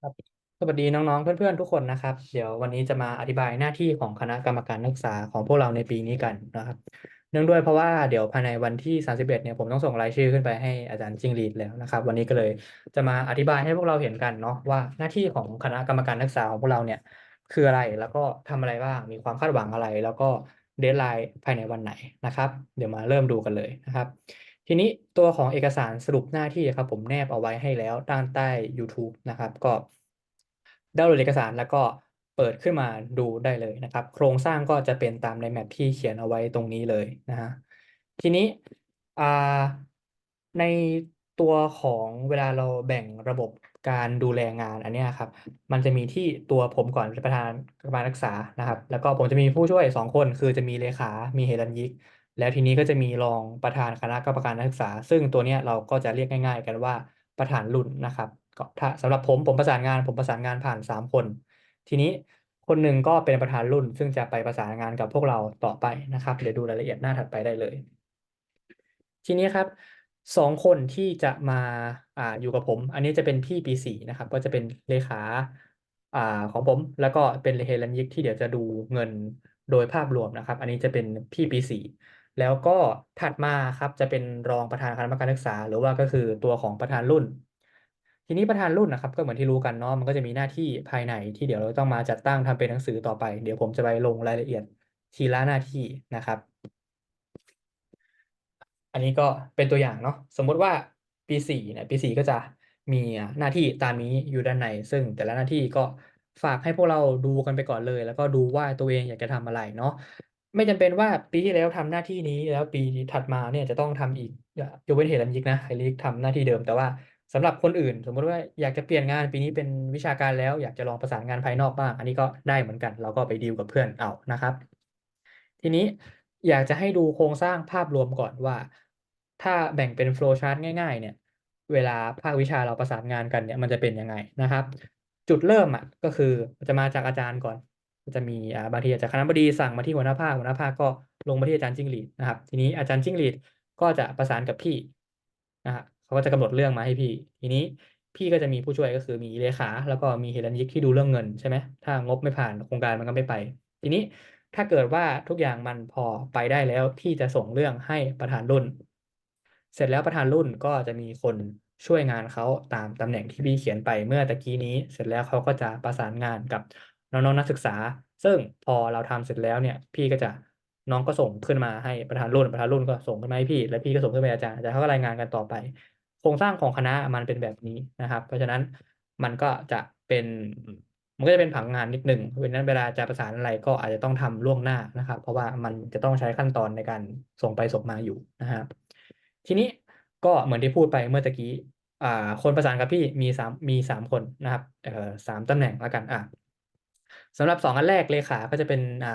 ครับสวัสดีน้องๆ เพื่อนๆ ทุกคนนะครับ เดี๋ยววันนี้จะมาอธิบายหน้าที่ของคณะกรรมการนักศึกษาของพวกเราในปีนี้กันนะครับ เนื่องด้วยเพราะว่าเดี๋ยวภายในวันที่ 31 เนี่ยผมต้องส่งรายชื่อขึ้นไปให้อาจารย์จิงหรีดแล้วนะครับ วันนี้ก็เลยจะมาอธิบายให้พวกเราเห็นกันเนาะว่าหน้าที่ของคณะกรรมการนักศึกษาของพวกเราเนี่ยคืออะไรแล้วก็ทำอะไรบ้างมีความคาดหวังอะไร แล้วก็เดดไลน์ภายในวันไหนนะครับ เดี๋ยวมาเริ่มดูกันเลยนะครับ ทีนี้ตัวของเอกสารสรุปหน้าที่ครับ ผมแนบเอาไว้ให้แล้วด้านใต้ YouTube นะครับ ก็ดาวน์โหลดเอกสารแล้วก็เปิดขึ้นมาดูได้เลยนะครับ โครงสร้างก็จะเป็นตามในแมปที่เขียนเอาไว้ตรงนี้เลยนะฮะทีนี้ในตัวของเวลาเราแบ่งระบบการดูแลงานอันนี้ครับ มันจะมีที่ตัวผมก่อนเป็นประธานกรรมการนักษานะครับ แล้วก็ผมจะมีผู้ช่วยสองคน คือจะมีเลขา มีเฮรัญยิก แล้วทีนี้ก็จะมีรองประธานคณะกรรมการนักศึกษา ซึ่งตัวนี้เราก็จะเรียกง่าย ๆ กันว่าประธานรุ่นนะครับก็ถ้าสำหรับผมผมประสานงานผมประสานงานผ่านสามคน ทีนี้คนหนึ่งก็เป็นประธานรุ่น ซึ่งจะไปประสานงานกับพวกเราต่อไปนะครับเดี๋ยวดูรายละเอียดหน้าถัดไปได้เลย ทีนี้ครับสองคนที่จะมาอ่าอยู่กับผม อันนี้จะเป็นพี่ปีสี่นะครับ ก็จะเป็นเลขาอ่าของผม แล้วก็เป็นเฮรัญยิกที่เดี๋ยวจะดูเงินโดยภาพรวมนะครับ อันนี้จะเป็นพี่ปีสี่ แล้วก็ถัดมาครับจะเป็นรองประธานคณะกรรมการศึกษา หรือว่าก็คือตัวของประธานรุ่น ทีนี้ประธานรุ่นนะครับ ก็เหมือนที่รู้กันเนาะมันก็จะมีหน้าที่ภายในที่เดี๋ยวเราต้องมาจัดตั้งทำเป็นหนังสือต่อไป เดี๋ยวผมจะไปลงรายละเอียดทีละหน้าที่นะครับ อันนี้ก็เป็นตัวอย่างเนาะสมมุติว่าปีสี่เนี่ยปีสี่ก็จะมีหน้าที่ตามนี้อยู่ด้านใน ซึ่งแต่ละหน้าที่ก็ฝากให้พวกเราดูกันไปก่อนเลย แล้วก็ดูว่าตัวเองอยากจะทำอะไรเนาะ ไม่จำเป็นว่าปีที่แล้วทำหน้าที่นี้ แล้วปีถัดมาเนี่ยจะต้องทำอีก ยกเว้นเหตุอันยิกนะไฮริกทำหน้าที่เดิม แต่ว่าสำหรับคนอื่น สมมติว่าอยากจะเปลี่ยนงานปีนี้เป็นวิชาการแล้วอยากจะลองประสานงานภายนอกบ้าง อันนี้ก็ได้เหมือนกัน เราก็ไปดีลกับเพื่อนเอานะครับ ทีนี้อยากจะให้ดูโครงสร้างภาพรวมก่อนว่า ถ้าแบ่งเป็นโฟล์ชาร์ตง่าย ๆ เนี่ย เวลาภาควิชาเราประสานงานกันเนี่ยมันจะเป็นยังไงนะครับ จุดเริ่มอะก็คือจะมาจากอาจารย์ก่อน จะมีบางทีอาจจะคณะบดีสั่งมาที่หัวหน้าภาคหัวหน้าภาคก็ลงมาที่อาจารย์จิ้งหรีดนะครับ ทีนี้อาจารย์จิ้งหรีดก็จะประสานกับพี่นะฮะเขาก็จะกำหนดเรื่องมาให้พี่ ทีนี้พี่ก็จะมีผู้ช่วยก็คือมีเลขา แล้วก็มีเฮรัญยิกที่ดูเรื่องเงินใช่ไหมถ้างบไม่ผ่านโครงการมันก็ไม่ไป ทีนี้ถ้าเกิดว่าทุกอย่างมันพอไปได้แล้วพี่จะส่งเรื่องให้ประธานรุ่น เสร็จแล้วประธานรุ่นก็จะมีคนช่วยงานเขาตามตำแหน่งที่พี่เขียนไปเมื่อตะกี้นี้ เสร็จแล้วเขาก็จะประสานงานกับ น้องๆนักศึกษา ซึ่งพอเราทำเสร็จแล้วเนี่ย พี่ก็จะน้องก็ส่งขึ้นมาให้ประธานรุ่นประธานรุ่นก็ส่งขึ้นมาให้พี่ แล้วพี่ก็ส่งขึ้นไปอาจารย์อาจารย์เขาก็รายงานกันต่อไป โครงสร้างของคณะมันเป็นแบบนี้นะครับ เพราะฉะนั้นมันก็จะเป็นมันก็จะเป็นผังงานนิดหนึ่งเพราะฉะนั้นเวลาจะประสานอะไรก็อาจจะต้องทำล่วงหน้านะครับ เพราะว่ามันจะต้องใช้ขั้นตอนในการส่งไปส่งมาอยู่นะครับทีนี้ก็เหมือนที่พูดไปเมื่อตะกี้อ่าคนประสานกับพี่มีสามมีสามคนนะครับเอ่อสามตำแหน่งแล้วกันอะ สำหรับสองอันแรกเลขาก็จะเป็นอ่า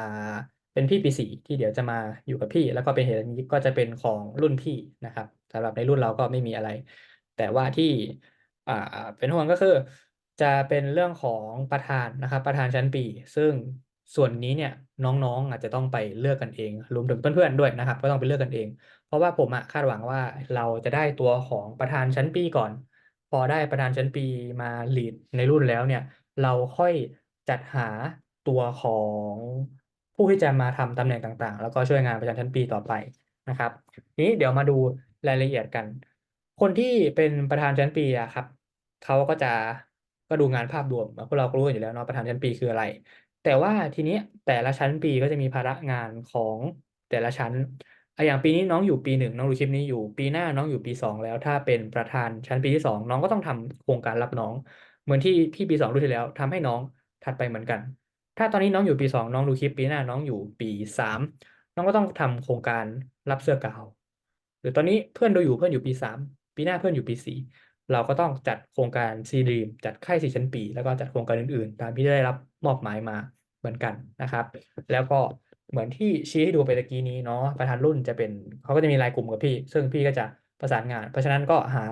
เป็นพี่ปีสี่ที่เดี๋ยวจะมาอยู่กับพี่ แล้วก็เป็นเหตุนี้ก็จะเป็นของรุ่นพี่นะครับสำหรับในรุ่นเราก็ไม่มีอะไร แต่ว่าที่อ่าเป็นห่วงก็คือ จะเป็นเรื่องของประธานนะครับ ประธานชั้นปี ซึ่งส่วนนี้เนี่ยน้องๆอาจจะต้องไปเลือกกันเองรวมถึงเพื่อนๆด้วยนะครับ ก็ต้องไปเลือกกันเอง เพราะว่าผมอะคาดหวังว่าเราจะได้ตัวของประธานชั้นปีก่อน พอได้ประธานชั้นปีมาลีดในรุ่นแล้วเนี่ย เราค่อย จัดหาตัวของผู้ที่จะมาทำตำแหน่งต่างๆ แล้วก็ช่วยงานประธานชั้นปีต่อไปนะครับทีนี้เดี๋ยวมาดูรายละเอียดกัน คนที่เป็นประธานชั้นปีอะครับเขาก็จะก็ดูงานภาพรวมพวกเราก็รู้กันอยู่แล้วเนาะประธานชั้นปีคืออะไร แต่ว่าทีนี้แต่ละชั้นปีก็จะมีภาระงานของแต่ละชั้นออย่างปีนี้น้องอยู่ปีหนึ่งน้องดูคลิปนี้อยู่ปีหน้าน้องอยู่ปีสองแล้วถ้าเป็นประธานชั้นปีที่สองน้องก็ต้องทำโครงการรับน้อง เหมือนที่พี่ปีสองรู้ที่แล้วทำให้น้อง ถัดไปเหมือนกัน ถ้าตอนนี้น้องอยู่ปีสองน้องดูคลิปปีหน้าน้องอยู่ปีสามน้องก็ต้องทำโครงการรับเสื้อกาว หรือตอนนี้เพื่อนดูอยู่เพื่อนอยู่ปีสามปีหน้าเพื่อนอยู่ปีสี่เราก็ต้องจัดโครงการซีดีมจัดค่ายสี่ชั้นปี แล้วก็จัดโครงการอื่นๆ ตามที่ได้รับมอบหมายมาเหมือนกันนะครับ แล้วก็เหมือนที่ชี้ให้ดูไปตะกี้นี้เนาะประธานรุ่นจะเป็นเขาก็จะมีรายกลุ่มกับพี่ ซึ่งพี่ก็จะประสานงาน เพราะฉะนั้นก็หา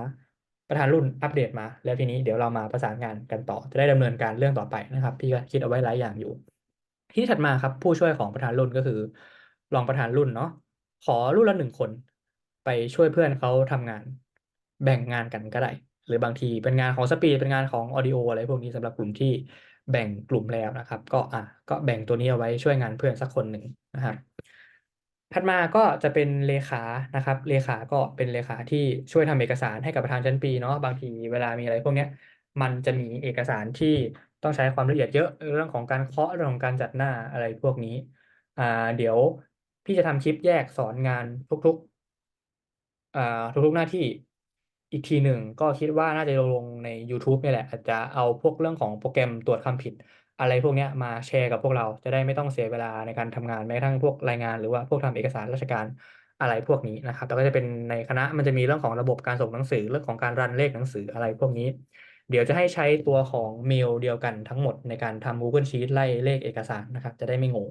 ประธานรุ่นอัปเดตมา แล้วทีนี้เดี๋ยวเรามาประสานงานกันต่อ จะได้ดำเนินการเรื่องต่อไปนะครับพี่ก็คิดเอาไว้หลายอย่างอยู่ ที่ถัดมาครับผู้ช่วยของประธานรุ่นก็คือ รองประธานรุ่นเนาะขอรุ่นละหนึ่งคน ไปช่วยเพื่อนเขาทำงาน แบ่งงานกันก็ได้หรือบางทีเป็นงานของสปีดเป็นงานของออดิโออะไรพวกนี้สำหรับกลุ่มที่แบ่งกลุ่มแล้วนะครับ ก็อะก็แบ่งตัวนี้เอาไว้ช่วยงานเพื่อนสักคนหนึ่งนะครับ ถัดมาก็จะเป็นเลขานะครับ เลขาก็เป็นเลขาที่ช่วยทำเอกสารให้กับประธานชั้นปีเนาะบางทีเวลามีอะไรพวกเนี้ยมันจะมีเอกสารที่ต้องใช้ความละเอียดเยอะเรื่องของการเคาะเรื่องของการจัดหน้าอะไรพวกนี้อ่าเดี๋ยวพี่จะทำคลิปแยกสอนงานทุกๆอ่าทุกๆหน้าที่อีกทีหนึ่งก็คิดว่าน่าจะลงใน YouTube นี่แหละ อาจจะเอาพวกเรื่องของโปรแกรมตรวจคำผิด อะไรพวกเนี้ยมาแชร์กับพวกเราจะได้ไม่ต้องเสียเวลาในการทำงานแม้กระทั่งพวกรายงาน หรือว่าพวกทำเอกสารราชการอะไรพวกนี้นะครับแล้วก็จะเป็นในคณะมันจะมีเรื่องของระบบการส่งหนังสือเรื่องของการรันเลขหนังสืออะไรพวกนี้ เดี๋ยวจะให้ใช้ตัวของเมลเดียวกันทั้งหมดในการทำ Google Sheet ไล่เลขเอกสารนะครับจะได้ไม่งง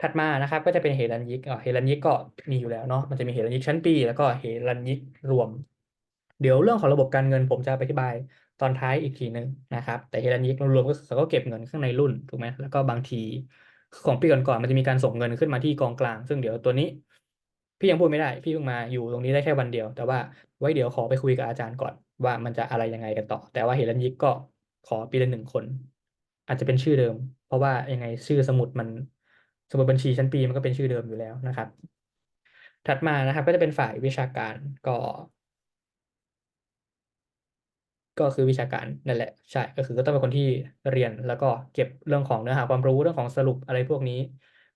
ถัดมานะครับก็จะเป็นเฮรัญยิกเฮรัญยิกก็มีอยู่แล้วเนาะมันจะมีเฮรัญยิกชั้นปี แล้วก็เฮรัญยิกรวม เดี๋ยวเรื่องของระบบการเงินผมจะอธิบาย ตอนท้ายอีกทีหนึ่งนะครับ แต่เฮรัญยิกรวมๆก็เขาก็เก็บเงินข้างในรุ่นถูกไหมแล้วก็บางทีของปีก่อนๆมันจะมีการส่งเงินขึ้นมาที่กองกลาง ซึ่งเดี๋ยวตัวนี้ พี่ยังพูดไม่ได้ พี่เพิ่งมาอยู่ตรงนี้ได้แค่วันเดียว แต่ว่าไว้เดี๋ยวขอไปคุยกับอาจารย์ก่อนว่ามันจะอะไรยังไงกันต่อ แต่ว่าเฮรัญยิกก็ขอปีละหนึ่งคน อาจจะเป็นชื่อเดิม เพราะว่ายังไงชื่อสมุดมันสมุดบัญชีชั้นปีมันก็เป็นชื่อเดิมอยู่แล้วนะครับ ถัดมานะครับก็จะเป็นฝ่ายวิชาการก็ ก็คือวิชาการนั่นแหละใช่ก็คือก็ต้องเป็นคนที่เรียนแล้วก็เก็บเรื่องของเนื้อหาความรู้เรื่องของสรุปอะไรพวกนี้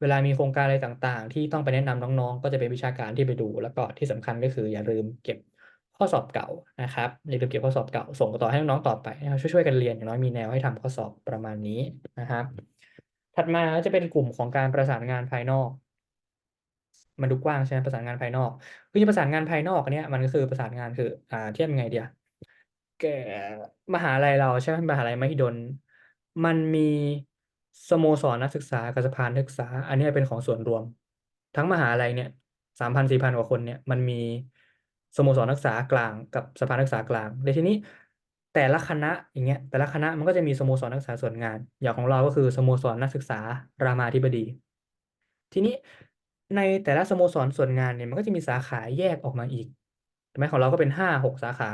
เวลามีโครงการอะไรต่างๆ ที่ต้องไปแนะนำน้องๆ ก็จะเป็นวิชาการที่ไปดู แล้วก็ที่สำคัญก็คืออย่าลืมเก็บข้อสอบเก่านะครับอย่าลืมเก็บข้อสอบเก่า ส่งต่อให้น้องๆต่อไปช่วยๆกันเรียนอย่างน้อยมีแนวให้ทำข้อสอบประมาณนี้นะครับ ถัดมาก็จะเป็นกลุ่มของการประสานงานภายนอกมันดูกว้างใช่ไหมประสานงานภายนอกคือประสานงานภายนอกอันเนี้ยมันก็คือประสานงานคืออ่าเทียบยังไงเดียว แกมหาลัยเราใช่ไหมมหาลัยมหิดล มันมีสโมสรนักศึกษากับสภานักศึกษา อันนี้เป็นของส่วนรวม ทั้งมหาลัยเนี่ยสามพันสี่พันกว่าคนเนี่ยมันมีสโมสรนักศึกษากลางกับสภานักศึกษากลางในทีนี้แต่ละคณะอย่างเงี้ยแต่ละคณะมันก็จะมีสโมสรนักศึกษาส่วนงาน อย่างของเราก็คือสโมสรนักศึกษารามาธิบดี ทีนี้ในแต่ละสโมสรส่วนงานเนี่ยมันก็จะมีสาขาแยกออกมาอีกถูกไหมของเราก็เป็นห้าหกสาขา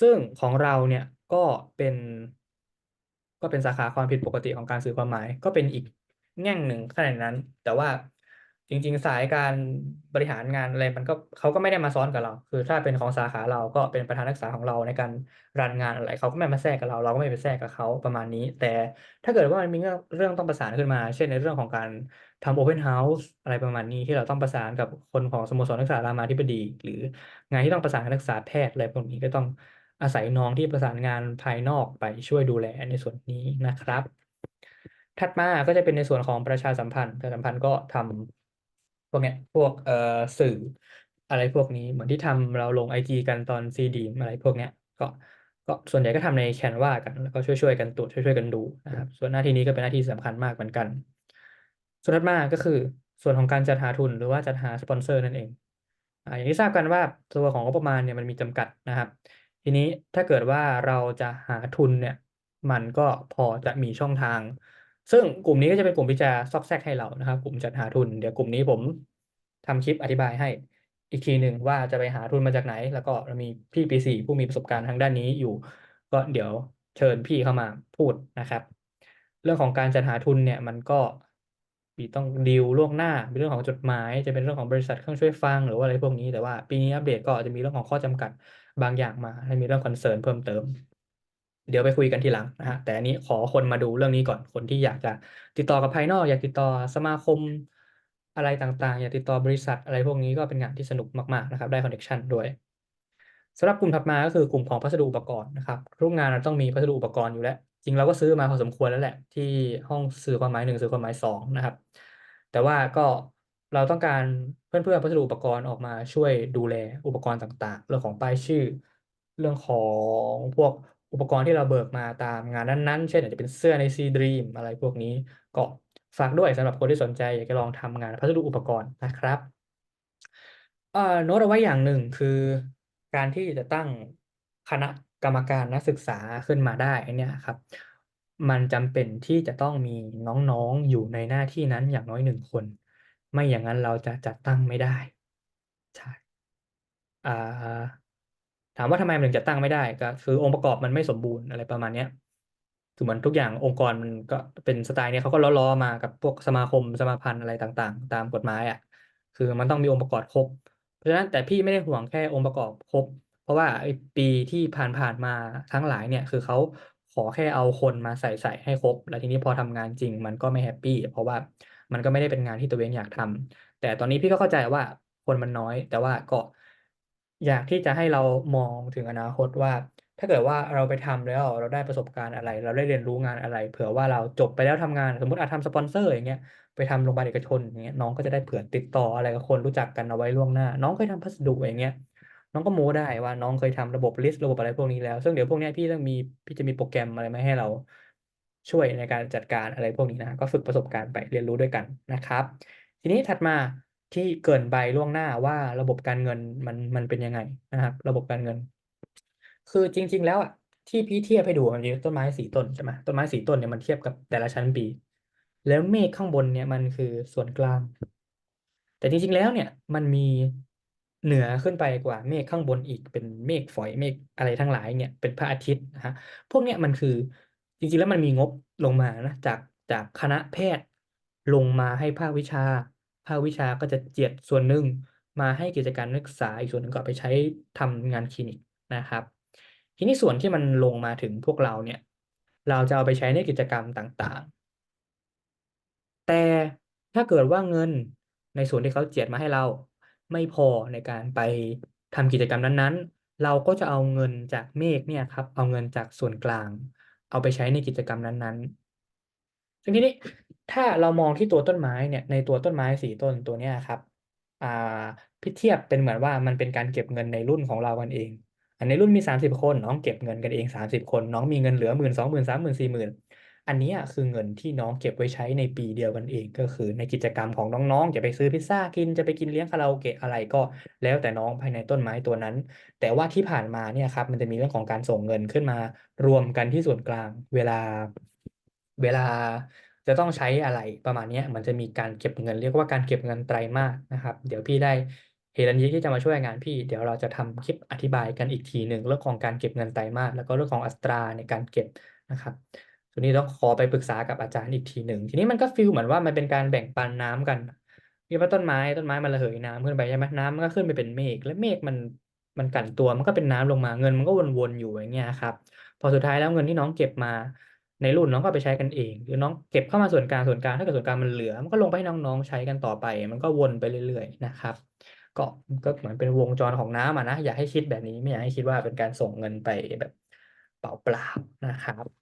ซึ่งของเราเนี่ยก็เป็น ก็เป็นสาขาความผิดปกติของการสื่อความหมาย ก็เป็นอีกแง่งหนึ่งขนาดนั้น แต่ว่าจริง ๆ สายการบริหารงานอะไรมันก็เขาก็ไม่ได้มาซ้อนกับเรา คือถ้าเป็นของสาขาเราก็เป็นประธานนักศึกษาของเราในการรันงานอะไรเขาก็ไม่มาแทรกกับเรา เราก็ไม่ไปแทรกกับเขาประมาณนี้ แต่ถ้าเกิดว่ามันมีเรื่องเรื่องต้องประสานขึ้นมา เช่นในเรื่องของการทำโอเพนเฮาส์อะไรประมาณนี้ที่เราต้องประสานกับคนของสโมสรนักศึกษารามาธิบดี หรืองานที่ต้องประสานกับนักศึกษาแพทย์อะไรพวกนี้ก็ต้อง อาศัยน้องที่ประสานงานภายนอกไปช่วยดูแลในส่วนนี้นะครับ ถัดมาก็จะเป็นในส่วนของประชาสัมพันธ์ประชาสัมพันธ์ก็ทำพวกเนี้ยพวกเอ่อสื่ออะไรพวกนี้เหมือนที่ทำเราลงไอจีกันตอนซีดีอะไรพวกเนี้ยก็ก็ส่วนใหญ่ก็ทำในแคนวากันแล้วก็ช่วยๆกันตรวจช่วยๆกันดูนะครับ ส่วนหน้าที่นี้ก็เป็นหน้าที่สำคัญมากเหมือนกัน ส่วนถัดมาก็คือส่วนของการจัดหาทุนหรือว่าจัดหาสปอนเซอร์นั่นเองอ่าอย่างที่ทราบกันว่าตัวของงบประมาณเนี่ยมันมีจำกัดนะครับ ทีนี้ถ้าเกิดว่าเราจะหาทุนเนี่ย มันก็พอจะมีช่องทาง ซึ่งกลุ่มนี้ก็จะเป็นกลุ่มที่จะซอกแซกให้เรานะครับ กลุ่มจัดหาทุนเดี๋ยวกลุ่มนี้ผมทำคลิปอธิบายให้อีกทีหนึ่งว่าจะไปหาทุนมาจากไหน แล้วก็มีพี่ปีสี่ผู้มีประสบการณ์ทางด้านนี้อยู่ ก็เดี๋ยวเชิญพี่เข้ามาพูดนะครับ เรื่องของการจัดหาทุนเนี่ยมันก็ มีต้องดีลล่วงหน้ามีเรื่องของจดหมาย จะเป็นเรื่องของบริษัทเครื่องช่วยฟังหรือว่าอะไรพวกนี้แต่ว่าปีนี้อัปเดตก็จะมีเรื่องของข้อจำกัดบางอย่างมาให้มีเรื่องคอนเซิร์นเพิ่มเติม เดี๋ยวไปคุยกันทีหลังนะฮะแต่อันนี้ขอคนมาดูเรื่องนี้ก่อนคนที่อยากจะติดต่อกับภายนอก อยากติดต่อสมาคมอะไรต่างๆ อยากติดต่อบริษัทอะไรพวกนี้ก็เป็นงานที่สนุกมากๆนะครับได้คอนเนคชันด้วยสำหรับกลุ่มถัดมาก็คือกลุ่มของพัสดุอุปกรณ์นะครับทุกงานเราต้องมีพัสดุอุปกรณ์อยู่แล้ว จริงเราก็ซื้อมาพอสมควรแล้วแหละที่ห้องสื่อความหมายหนึ่งสื่อความหมายสองนะครับ แต่ว่าก็เราต้องการเพื่อนๆพัสดุอุปกรณ์ออกมาช่วยดูแลอุปกรณ์ต่าง ๆ เรื่องของป้ายชื่อ เรื่องของพวกอุปกรณ์ที่เราเบิกมาตามงานนั้นๆ เช่นอาจจะเป็นเสื้อในซีดรีมอะไรพวกนี้ก็ฝากด้วยสำหรับคนที่สนใจอยากจะลองทำงานพัสดุอุปกรณ์นะครับอ่อโน้ตเอาไว้อย่างหนึ่งคือการที่จะตั้งคณะ กรรมการนักศึกษาขึ้นมาได้เนี่ยครับ มันจำเป็นที่จะต้องมีน้องๆอยู่ในหน้าที่นั้นอย่างน้อยหนึ่งคน ไม่อย่างนั้นเราจะจัดตั้งไม่ได้ใช่ถามว่าทำไมมันถึงจัดตั้งไม่ได้ก็คือองค์ประกอบมันไม่สมบูรณ์อะไรประมาณเนี้ยคือมือนทุกอย่างองค์กรมันก็เป็นสไตล์เนี้ยเขาก็ล้อๆมากับพวกสมาคมสมาพันธ์อะไรต่างๆ ตามกฎหมายอะคือมันต้องมีองค์ประกอบครบ เพราะฉะนั้นแต่พี่ไม่ได้ห่วงแค่องค์ประกอบครบ เพราะว่าไอ้ปีที่ผ่าน ๆ มาทั้งหลายเนี่ย คือเขาขอแค่เอาคนมาใส่ใส่ให้ครบ แล้วทีนี้พอทำงานจริงมันก็ไม่แฮปปี้เพราะว่ามันก็ไม่ได้เป็นงานที่ตัวเองอยากทำ แต่ตอนนี้พี่ก็เข้าใจว่าคนมันน้อย แต่ว่าก็อยากที่จะให้เรามองถึงอนาคตว่า ถ้าเกิดว่าเราไปทำแล้วเราได้ประสบการณ์อะไร เราได้เรียนรู้งานอะไร เผื่อว่าเราจบไปแล้วทำงาน สมมติอาจทำสปอนเซอร์อย่างเงี้ย ไปทำโรงพยาบาลเอกชนอย่างเงี้ย น้องก็จะได้เผื่อติดต่ออะไรกับคนรู้จักกันเอาไว้ล่วงหน้า น้องเคยทำพัสดุอย่างเงี้ย น้องก็โม้ได้ว่าน้องเคยทำระบบลิสต์ระบบอะไรพวกนี้แล้ว ซึ่งเดี๋ยวพวกนี้พี่ต้องมีพี่จะมีโปรแกรมอะไรมาให้เราช่วยในการจัดการอะไรพวกนี้นะ ก็ฝึกประสบการณ์ไปเรียนรู้ด้วยกันนะครับ ทีนี้ถัดมาที่เกินไปล่วงหน้าว่าระบบการเงินมันมันเป็นยังไงนะครับ ระบบการเงิน คือจริง ๆ แล้วอะที่พี่เทียบให้ดูมันมีต้นไม้สี่ต้นใช่ไหมต้นไม้สี่ต้นเนี่ยมันเทียบกับแต่ละชั้นปี แล้วเมฆข้างบนเนี่ยมันคือส่วนกลาง แต่จริงๆแล้วเนี่ยมันมี เหนือขึ้นไปกว่าเมฆข้างบนอีกเป็นเมฆฝอยเมฆอะไรทั้งหลายเนี่ยเป็นพระอาทิตย์นะฮะพวกเนี้ยมันคือจริงๆแล้วมันมีงบลงมานะจากจากคณะแพทย์ลงมาให้ภาควิชา ภาควิชาก็จะเจียดส่วนหนึ่งมาให้กิจการนักศึกษาอีกส่วนหนึ่งก็ไปใช้ทำงานคลินิกนะครับ ทีนี้ส่วนที่มันลงมาถึงพวกเราเนี่ย เราจะเอาไปใช้ในกิจกรรมต่างๆ แต่ถ้าเกิดว่าเงินในส่วนที่เขาเจียดมาให้เรา ไม่พอในการไปทำกิจกรรมนั้นๆ เราก็จะเอาเงินจากเมฆเนี่ยครับ เอาเงินจากส่วนกลาง เอาไปใช้ในกิจกรรมนั้นๆ ซึ่งทีนี้ถ้าเรามองที่ตัวต้นไม้เนี่ยในตัวต้นไม้สี่ต้นตัวเนี้ยครับอ่าพิเทียบเป็นเหมือนว่ามันเป็นการเก็บเงินในรุ่นของเรากันเอง อันในรุ่นมีสามสิบคนน้องเก็บเงินกันเองสามสิบคน น้องมีเงินเหลือหมื่นสองหมื่นสามหมื่นสี่หมื่น อันนี้คือเงินที่น้องเก็บไว้ใช้ในปีเดียวกันเอง ก็คือในกิจกรรมของน้องๆ จะไปซื้อพิซซ่ากินจะไปกินเลี้ยงคาราโอเกะอะไรก็ แล้วแต่น้องภายในต้นไม้ตัวนั้น แต่ว่าที่ผ่านมาเนี่ยครับ มันจะมีเรื่องของการส่งเงินขึ้นมา รวมกันที่ส่วนกลางเวลา เวลาจะต้องใช้อะไรประมาณนี้มันจะมีการเก็บเงิน เรียกว่าการเก็บเงินไตรมาสนะครับ เดี๋ยวพี่ได้เฮรัญยิที่จะมาช่วยงานพี่เดี๋ยวเราจะทำคลิปอธิบายกันอีกทีหนึ่งเรื่องของการเก็บเงินไตรมาสแล้วก็เรื่องของอัตราในการเก็บนะครับ ตัวนี้ต้องขอไปปรึกษากับอาจารย์อีกทีหนึ่ง ทีนี้มันก็ฟีลเหมือนว่ามันเป็นการแบ่งปันน้ำกันมีว่าต้นไม้ต้นไม้มันระเหยน้ำขึ้นไปใช่ไหมน้ำมันก็ขึ้นไปเป็นเมฆและเมฆมันมันกั่นตัวมันก็เป็นน้ำลงมาเงินมันก็วนๆอยู่อย่างเงี้ยครับ พอสุดท้ายแล้วเงินที่น้องเก็บมาในรุ่นน้องก็ไปใช้กันเองหรือน้องเก็บเข้ามาส่วนกลางส่วนกลางถ้าเกิดส่วนกลางมันเหลือ มันก็ลงไปให้น้องๆใช้กันต่อไป มันก็วนไปเรื่อย ๆ นะครับ ก็ก็เหมือนเป็นวงจรของน้ำอะนะ อยากให้คิดแบบนี้ไม่อยากให้คิดว่าเป็นการส่งเงินไปแบบเปล่าๆนะครับ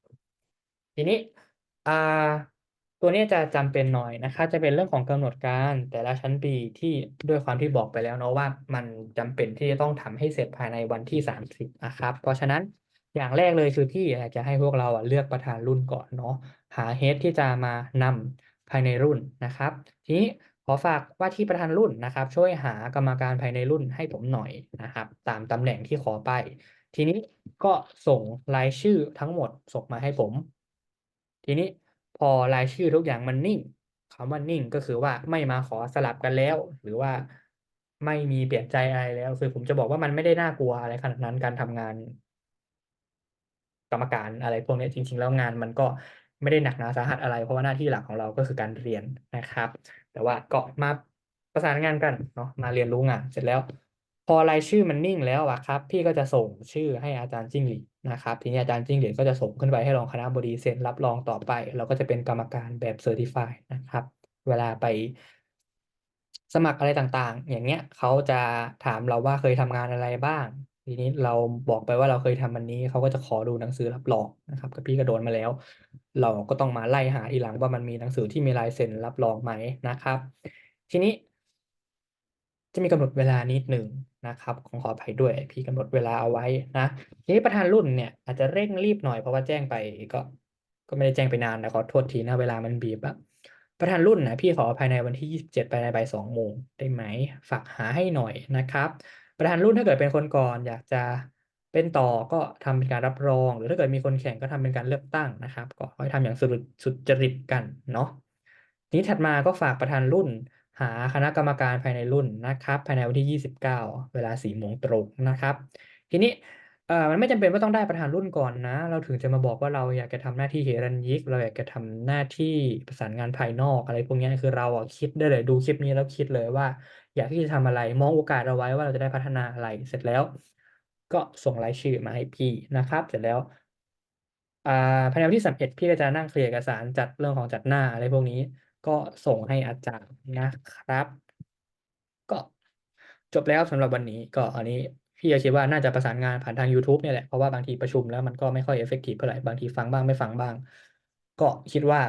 ทีนี้อ่าตัวนี้จะจำเป็นหน่อยนะคะ จะเป็นเรื่องของกำหนดการแต่ละชั้นปีที่ด้วยความที่บอกไปแล้วเนาะว่ามันจำเป็นที่จะต้องทำให้เสร็จภายในวันที่ 30นะครับ เพราะฉะนั้นอย่างแรกเลยคือพี่อยากจะให้พวกเราอะเลือกประธานรุ่นก่อนเนาะหาเฮดที่จะมานำภายในรุ่นนะครับ ทีนี้ขอฝากว่าที่ประธานรุ่นนะครับ ช่วยหากรรมการภายในรุ่นให้ผมหน่อยนะครับ ตามตำแหน่งที่ขอไป ทีนี้ก็ส่งรายชื่อทั้งหมดส่งมาให้ผม ทีนี้พอรายชื่อทุกอย่างมันนิ่งคำว่านิ่งก็คือว่าไม่มาขอสลับกันแล้ว หรือว่าไม่มีเปลี่ยนใจอะไรแล้ว คือผมจะบอกว่ามันไม่ได้น่ากลัวอะไรขนาดนั้นการทำงาน กรรมการอะไรพวกนี้จริง ๆ แล้วงานมันก็ไม่ได้หนักหนาสาหัสอะไร เพราะว่าหน้าที่หลักของเราก็คือการเรียนนะครับ แต่ว่าก็มาประสานงานกันเนาะมาเรียนรู้งานเสร็จแล้ว พอรายชื่อมันนิ่งแล้วอะครับ พี่ก็จะส่งชื่อให้อาจารย์จิ้งหรี นะครับทีนี้อาจารย์จิ้งหรีดก็จะส่งขึ้นไปให้รองคณะบดีเซ็นรับรองต่อไป เราก็จะเป็นกรรมการแบบเซอร์ติฟายนะครับ เวลาไปสมัครอะไรต่างๆ อย่างเงี้ยเขาจะถามเราว่าเคยทำงานอะไรบ้าง ทีนี้เราบอกไปว่าเราเคยทำอันนี้เขาก็จะขอดูหนังสือรับรองนะครับกับพี่ก็โดนมาแล้ว เราก็ต้องมาไล่หาทีหลังว่ามันมีหนังสือที่มีลายเซ็นรับรองไหมนะครับ ทีนี้ จะมีกำหนดเวลานิดหนึ่งนะครับขอขออภัยด้วยพี่กำหนดเวลาเอาไว้นะทีนี้ประธานรุ่นเนี่ยอาจจะเร่งรีบหน่อยเพราะว่าแจ้งไปก็ ก็ไม่ได้แจ้งไปนานนะขอโทษทีนะเวลามันบีบอะประธานรุ่นนะพี่ขอภายในวันที่ยี่สิบเจ็ดภายในบ่ายสองโมงได้ไหมฝากหาให้หน่อยนะครับ ประธานรุ่นถ้าเกิดเป็นคนก่อนอยากจะเป็นต่อก็ทำเป็นการรับรอง หรือถ้าเกิดมีคนแข่งก็ทำเป็นการเลือกตั้งนะครับ ก็ให้ทำอย่างสุดสุดจริตกันเนาะทีนี้ถัดมาก็ฝากประธานรุ่น หาคณะกรรมการภายในรุ่นนะครับ ภายในวันที่ 29 เวลา4โมงตรงนะครับ ทีนี้เอ่อมันไม่จำเป็นว่าต้องได้ประธานรุ่นก่อนนะ เราถึงจะมาบอกว่าเราอยากจะทำหน้าที่เฮรัญญิก เราอยากจะทำหน้าที่ประสานงานภายนอกอะไรพวกนี้คือเราอะคิดได้เลยดูคลิปนี้แล้วคิดเลยว่า อยากที่จะทำอะไรมองโอกาสเอาไว้ว่าเราจะได้พัฒนาอะไรเสร็จแล้ว ก็ส่งรายชื่อมาให้พี่นะครับ เสร็จแล้วอ่าภายในวันที่31พี่ก็จะนั่งเคลียร์เอกสารจัดเรื่องของจัดหน้าอะไรพวกนี้ ก็ส่งให้อาจารย์นะครับ ก็จบแล้วสำหรับวันนี้ก็อันนี้พี่ก็คิดว่าน่าจะประสานงานผ่านทาง YouTube เนี่ยแหละ เพราะว่าบางทีประชุมแล้วมันก็ไม่ค่อยเอฟเฟกตีฟเท่าไหร่ บางทีฟังบ้างไม่ฟังบ้าง ก็คิดว่า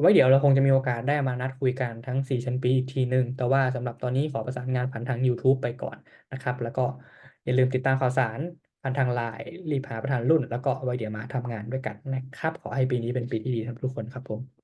ไว้เดี๋ยวเราคงจะมีโอกาสได้มานัดคุยกันทั้ง 4 ชั้นปีอีกทีหนึ่งแต่ว่าสำหรับตอนนี้ขอประสานงานผ่านทาง YouTube ไปก่อนนะครับ แล้วก็อย่าลืมติดตามข่าวสารผ่านทางไลน์รีบหาประธานรุ่น แล้วก็ไว้เดี๋ยวมาทำงานด้วยกันนะครับ ขอให้ปีนี้เป็นปีที่ดีสำหรับทุกคนครับผม